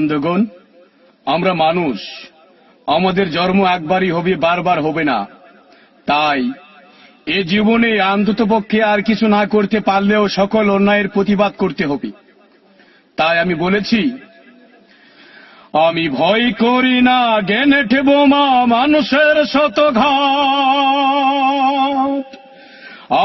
বন্ধুগণ, আমরা মানুষ, আমাদের জন্ম একবারই হবে, বারবার হবে না। তাই, এ জীবনে অন্ততপক্ষে আর কিছু না করতে পারলেও সকল অন্যায়ের প্রতিবাদ করতে হবে। তাই আমি বলেছি, আমি ভয় করি না গেনেটে বোমা মানুষের শতঘাত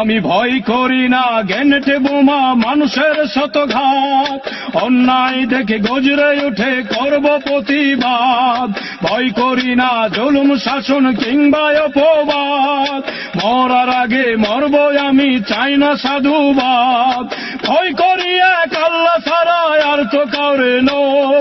আমি ভয় করি না গেনেটে বোমা, মানুষের শতঘাত। অন্যায় দেখে গজরে উঠে করব প্রতিবাদ। ভয় করি না, জুলুম, শাসন কিংবা অপবাদ। মরার আগে মরব আমি, চাই না সাধুবাদ। ভয় করি এক আল্লাহ ছাড়া, আর তো কাউরে নই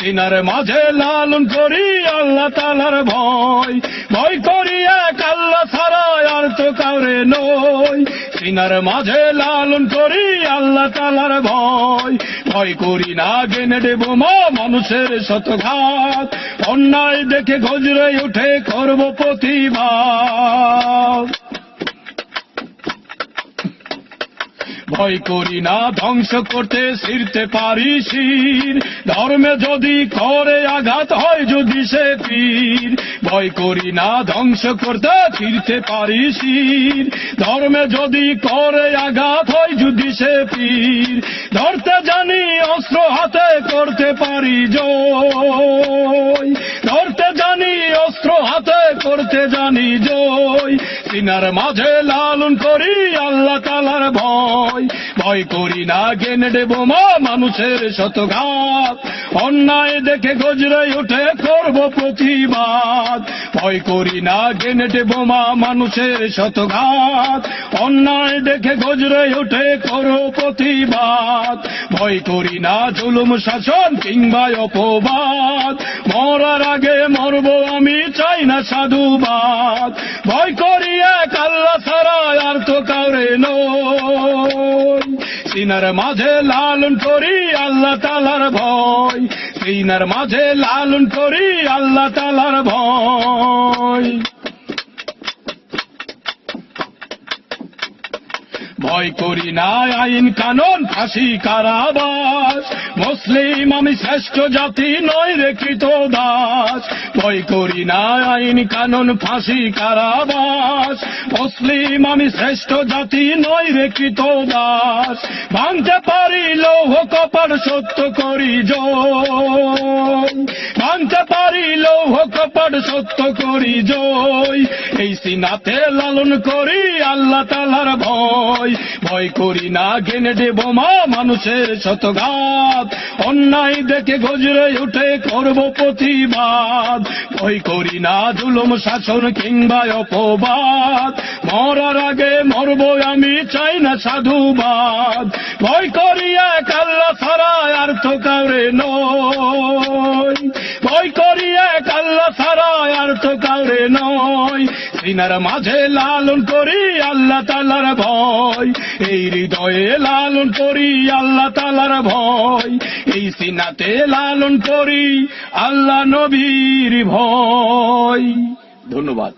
সিনার মাঝে লালন করি, আল্লাহ তালার ভয়। ভয় করি এক আল্লাহ ছাড়া আর তো কাউরে নই। সিনার মাঝে লালন করি, আল্লাহ তালার ভয়। ভয় করি না গেনে দেব মা মানুষের শতঘাত অন্যায় দেখে গজরে উঠে করব প্রতিবাদ। ভয় করি না, ধ্বংস করতে ফিরতে পারি শির। ধর্মে যদি করে আঘাত হয়, যদি সে পীর, ভয় করি না, ধ্বংস করতে ফিরতে পারি শির। ধর্মে যদি করে আঘাত হয়, যদি সে পীর, ধরতে জানি অস্ত্র হাতে করতে পারি জয়। ধরতে জানি অস্ত্র হাতে করতে জানি জয়। সিনার মাঝে লালন করি, আল্লাহ তালার ভয়। ভয় করি না গেনে দেব মা, মানুষের শতঘাত। অন্যায় দেখে গজরে উঠে করব প্রতিবাদ। ভয় করি না গেনে দেব মা, মানুষের শতঘাত। অন্যায় দেখে গজরে উঠে করো প্রতিবাদ। ভয় করি না, জুলুম, শাসন কিংবা অপবাদ। মরার আগে মরব আমি, চাই না সাধুবাদ। ভয় করি আল্লাহ আর তো সিনার মাঝে লালন করি আল্লাহ তালার ভয়। সিনার মাঝে লালন করি আল্লাহ তালার ভয়। ভয় করি না আইন কানুন, ফাঁসি কারাবাস। মুসলিম আমি শ্রেষ্ঠ জাতি নয় রেখিত দাস ভয় করি না আইন কানুন, ফাঁসি কারাবাস। মুসলিম আমি শ্রেষ্ঠ জাতি নয় রেখিত দাস ভাঙতে পারি লৌহ কপার সত্য করি জয় ভাঙতে পারি লৌহ কপট সত্য করি জয়। এই সিনাতে লালন করি আল্লাহ তালার ভয়। ভয় করি না, গেনে দেব মা মানুষের শতঘাত অন্যায় দেখে গজরে উঠে করব প্রতিবাদ। ভয় করি না, জুলুম, শাসন কিংবা অপবাদ। মরার আগে মরব আমি, চাই না সাধুবাদ। ভয় করি এক আল্লাহ ছাড়া আর তো কাউরে নয়। ভয় করি এক আল্লাহ ছাড়া আর তো কাউরে নয়। সিনার মাঝে লালন করি আল্লাহ তালার ভয়। এই হৃদয়ে লালন করি আল্লাহ তালার ভয়। এই সিনাতে লালন করি আল্লাহ নবীর ভয়। ধন্যবাদ।